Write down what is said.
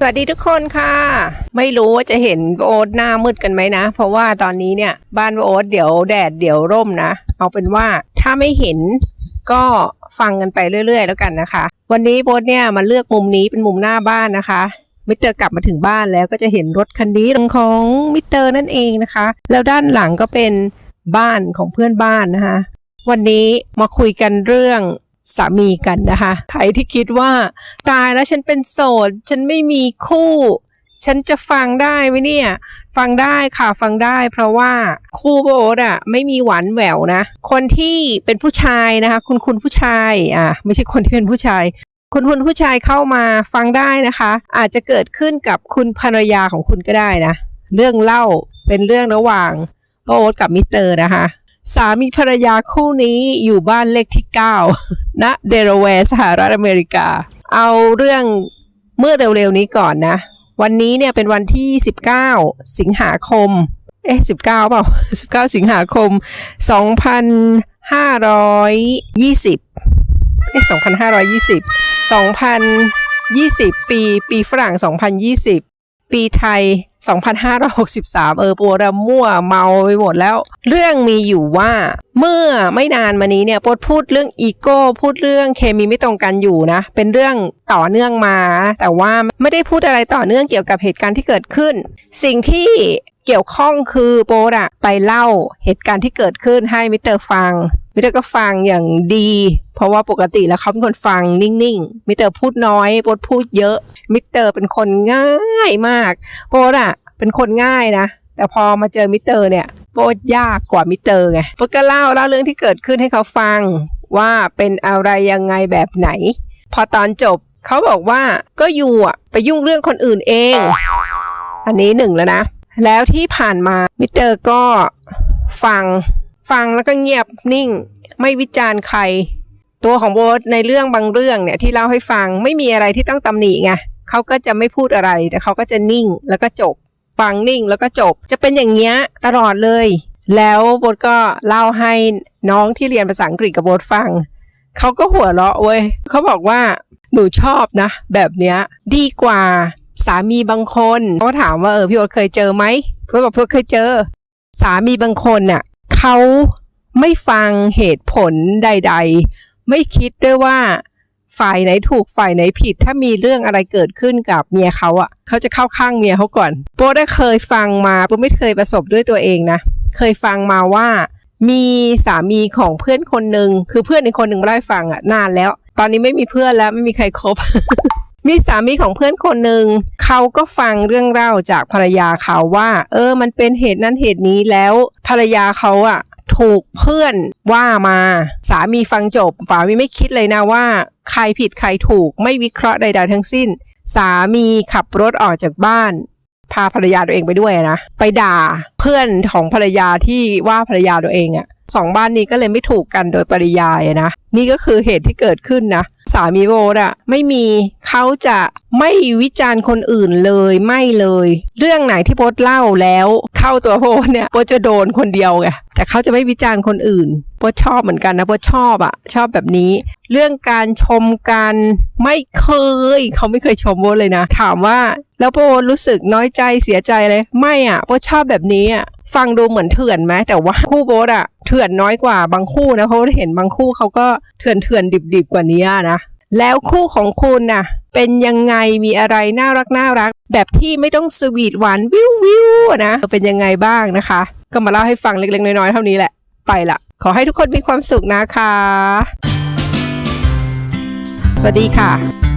สวัสดีทุกคนค่ะ ไม่รู้ว่าจะเห็นโอ๊ตหน้ามืดกันไหมนะ เพราะว่าตอนนี้เนี่ยบ้านโอ๊ตเดี๋ยวแดดเดี๋ยวร่มนะ เอาเป็นว่าถ้าไม่เห็นก็ฟังกันไปเรื่อย ๆ แล้วกันนะคะ วันนี้โอ๊ตเนี่ยมาเลือกมุมนี้เป็นมุมหน้าบ้านนะคะมิสเตอร์กลับมาถึงบ้านแล้วก็จะเห็นรถคันนี้ของมิสเตอร์นั่นเองนะคะ แล้วด้านหลังก็เป็นบ้านของเพื่อนบ้านนะคะ วันนี้มาคุยกันเรื่อง สามีกันนะคะ ใครที่คิดว่า ตายแล้วฉันเป็นโสด ฉันไม่มีคู่ ฉันจะฟังได้ไหมเนี่ย ฟังได้ค่ะฟังได้เพราะว่าคู่โบทอะไม่มีหวานแหววนะ คนที่เป็นผู้ชายนะคะ คุณคุณผู้ชายอะไม่ใช่คนที่เป็นผู้ชายคุณคุณผู้ชายเข้ามาฟังได้นะคะ อาจจะเกิดขึ้นกับคุณภรรยาของคุณก็ได้นะ เรื่องเล่าเป็นเรื่องระหว่างโอ๊ตกับมิสเตอร์นะคะ สามีภรรยาคู่นี้อยู่บ้านเลขที่9ณเดลาแวร์สหรัฐอเมริกา เอาเรื่องเมื่อเร็วๆนี้ก่อนนะ วันนี้เนี่ยเป็นวันที่ 19 สิงหาคม เอ๊ะ 19 เปล่า 19 สิงหาคม 2520 เอ๊ะ 2520 2020 ปี ปีฝรั่ง 2020 ปีไทย 2563 เออปัวระมั่วเมาไปหมดแล้ว เรื่องมีอยู่ว่า เมื่อไม่นานมานี้เนี่ยปดพูดเรื่องอีโก้พูดเรื่องเคมีไม่ตรงกันอยู่นะ เป็นเรื่องต่อเนื่องมา แต่ว่าไม่ได้พูดอะไรต่อเนื่องเกี่ยวกับเหตุการณ์ที่เกิดขึ้น สิ่งที่ เกี่ยวข้องคือโปดอะไปเล่าเหตุการณ์ที่เกิดขึ้นให้มิสเตอร์ฟัง มิสเตอร์ก็ฟังอย่างดี เพราะว่าปกติแล้วเขาเป็นคนฟังนิ่งๆ มิสเตอร์พูดน้อยโปดพูดเยอะ มิสเตอร์เป็นคนง่ายมากโปดอะเป็นคนง่ายนะ แต่พอมาเจอมิสเตอร์เนี่ยโปดยากกว่ามิสเตอร์ไงโปดก็เล่าเล่าเรื่องที่เกิดขึ้นให้เขาฟังว่าเป็นอะไรยังไงแบบไหน พอตอนจบเขาบอกว่าก็อยู่อะไปยุ่งเรื่องคนอื่นเอง อันนี้หนึ่งแล้วนะ แล้วที่ผ่านมามิเตอร์ก็ฟัง ฟังแล้วก็เงียบนิ่ง ไม่วิจารณ์ใคร ตัวของโบทในเรื่องบางเรื่องเนี่ยที่เล่าให้ฟังไม่มีอะไรที่ต้องตำหนิไงเขาก็จะไม่พูดอะไรแต่เขาก็จะนิ่งแล้วก็จบ ฟังนิ่งแล้วก็จบ จะเป็นอย่างเงี้ยตลอดเลย แล้วโบทก็เล่าให้น้องที่เรียนภาษาอังกฤษกับโบทฟังเขาก็หัวเราะเว้ยเขาบอกว่าหนูชอบนะ แบบเนี้ยดีกว่า สามีบางคนเขาถามว่าเออพี่โอ๊ตเคยเจอไหมเพื่อบอกเพื่อเคยเจอ สามีบางคนน่ะเขาไม่ฟังเหตุผลใด ๆ ไม่คิดด้วยว่าฝ่ายไหนถูกฝ่ายไหนผิด ถ้ามีเรื่องอะไรเกิดขึ้นกับเมียเขาอะเขาจะเข้าข้างเมียเขาก่อนโป๊ได้เคยฟังมาโป๊ไม่เคยประสบด้วยตัวเองนะเคยฟังมาว่ามีสามีของเพื่อนคนหนึ่งคือเพื่อนอีกคนหนึ่งมาเล่าให้ฟังอะนานแล้ว ตอนนี้ไม่มีเพื่อนแล้วไม่มีใครคบ มีสามีของเพื่อนคนหนึ่งเขาก็ฟังเรื่องเล่าจากภรรยาเขาว่า เออ มันเป็นเหตุนั้นเหตุนี้แล้วภรรยาเขาอะถูกเพื่อนว่ามาสามีฟังจบสามีไม่คิดเลยนะว่า ใครผิดใครถูกไม่วิเคราะห์ใดๆทั้งสิ้น สามีขับรถออกจากบ้านพาภรรยาตัวเองไปด้วยนะ ไปด่าเพื่อนของภรรยาที่ว่าภรรยาตัวเองอะ สองบ้านนี้ก็เลยไม่ถูกกันโดยปริยายนะนี่ก็คือเหตุที่เกิดขึ้นนะสามีโบอะไม่มีเขาจะไม่วิจารณ์คนอื่นเลยไม่เลย เรื่องไหนที่โบทเล่าแล้วเข้าตัวโบทเนี่ยโบทจะโดนคนเดียวไงแต่เขาจะไม่วิจารณ์คนอื่นโบทชอบเหมือนกันนะโบทชอบอะชอบแบบนี้ เรื่องการชมกันไม่เคย เขาไม่เคยชมโบทเลยนะ ถามว่าแล้วโบทรู้สึกน้อยใจเสียใจเลยไม่อะโบทชอบแบบนี้อะ ฟังดูเหมือนเถื่อนไหมแต่ว่าคู่โบสอะเถื่อนน้อยกว่าบางคู่นะเพราะเห็นบางคู่เขาก็เถื่อนเถื่อนดิบดิบๆกว่านี้นะแล้วคู่ของคุณน่ะ เป็นยังไงมีอะไรน่ารักน่ารัก แบบที่ไม่ต้องสวีทหวานวิววิวนะเป็นยังไงบ้างนะคะ ก็มาเล่าให้ฟังเล็กๆน้อยๆเท่านี้แหละไปละขอให้ทุกคนมีความสุขนะคะ สวัสดีค่ะ